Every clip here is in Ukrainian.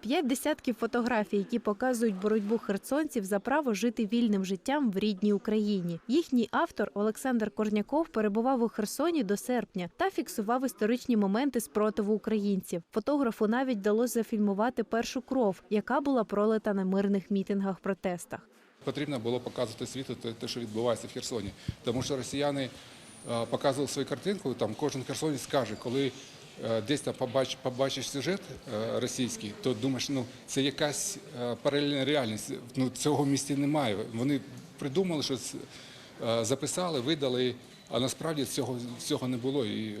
П'ять десятків фотографій, які показують боротьбу херсонців за право жити вільним життям в рідній Україні. Їхній автор Олександр Корняков перебував у Херсоні до серпня та фіксував історичні моменти спротиву українців. Фотографу навіть вдалося зафільмувати першу кров, яка була пролита на мирних мітингах протестах. Потрібно було показувати світу те, що відбувається в Херсоні. Тому що росіяни е, показували свою картинку, там кожен херсонець скаже, коли десь там побач, побачиш сюжет е, російський, то думаєш, ну це якась е, паралельна реальність. Ну цього в місті немає. Вони придумали, що е, записали, видали. А насправді цього, цього не було, і е,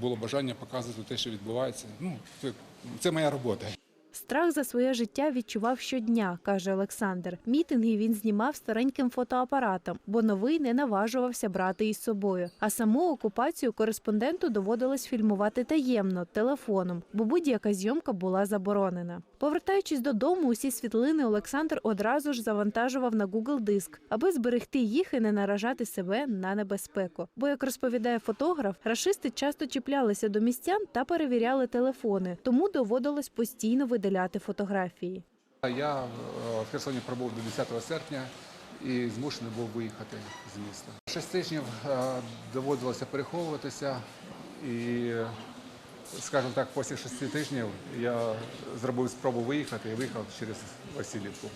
було бажання показувати те, що відбувається. Ну, це, це моя робота. Страх за своє життя відчував щодня, каже Олександр. Мітинги він знімав стареньким фотоапаратом, бо новий не наважувався брати із собою. А саму окупацію кореспонденту доводилось фільмувати таємно телефоном, бо будь-яка зйомка була заборонена. Повертаючись додому, усі світлини Олександр одразу ж завантажував на Google диск, аби зберегти їх і не наражати себе на небезпеку. Бо, як розповідає фотограф, рашисти часто чіплялися до містян та перевіряли телефони, тому доводилось постійно видаляти фотографії. Я е, в Херсоні пробув до 10 серпня і змушений був виїхати з міста. Шість тижнів е, доводилося переховуватися, і, скажімо так, після шести тижнів я зробив спробу виїхати і виїхав через Васильівку.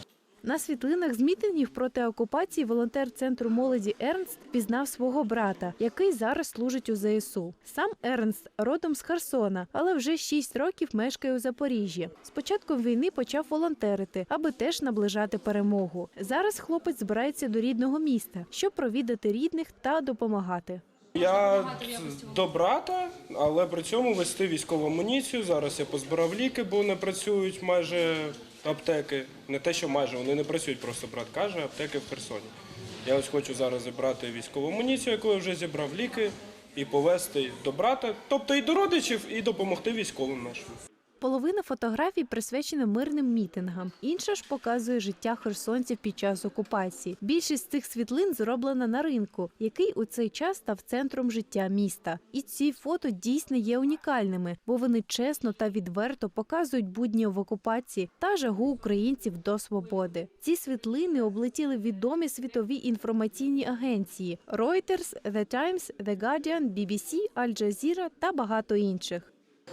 На світлинах з мітингів проти окупації волонтер центру молоді Ернст пізнав свого брата, який зараз служить у ЗСУ. Сам Ернст родом з Херсона, але вже шість років мешкає у Запоріжжі. З початком війни почав волонтерити, аби теж наближати перемогу. Зараз хлопець збирається до рідного міста, щоб провідати рідних та допомагати. Я до брата, але при цьому вести військову амуніцію. Зараз я позбирав ліки, бо не працюють майже аптеки. Не те, що майже вони не працюють, просто брат каже, аптеки в Херсоні. Я ось хочу зараз зібрати військову амуніцію, яку я вже зібрав ліки, і повезти до брата, тобто і до родичів, і допомогти військовим нашим. Половина фотографій присвячена мирним мітингам, інша ж показує життя херсонців під час окупації. Більшість цих світлин зроблена на ринку, який у цей час став центром життя міста. І ці фото дійсно є унікальними, бо вони чесно та відверто показують будні в окупації та жагу українців до свободи. Ці світлини облетіли відомі світові інформаційні агенції: Reuters, The Times, The Guardian, BBC, Al Jazeera та багато інших.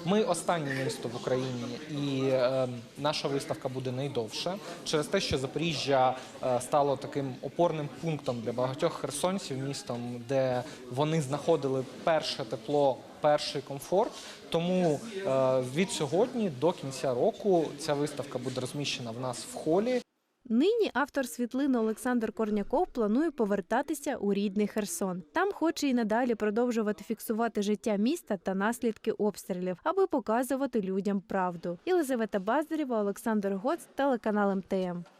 Ми останнє місто в Україні, і е, наша виставка буде найдовша через те, що Запоріжжя е, стало таким опорним пунктом для багатьох херсонців, містом, де вони знаходили перше тепло, перший комфорт. Тому е, від сьогодні до кінця року ця виставка буде розміщена в нас в холі. Нині автор світлини Олександр Корняков планує повертатися у рідний Херсон. Там хоче і надалі продовжувати фіксувати життя міста та наслідки обстрілів, аби показувати людям правду. Єлизавета Баздарєва, Олександр Гоц, телеканал МТМ.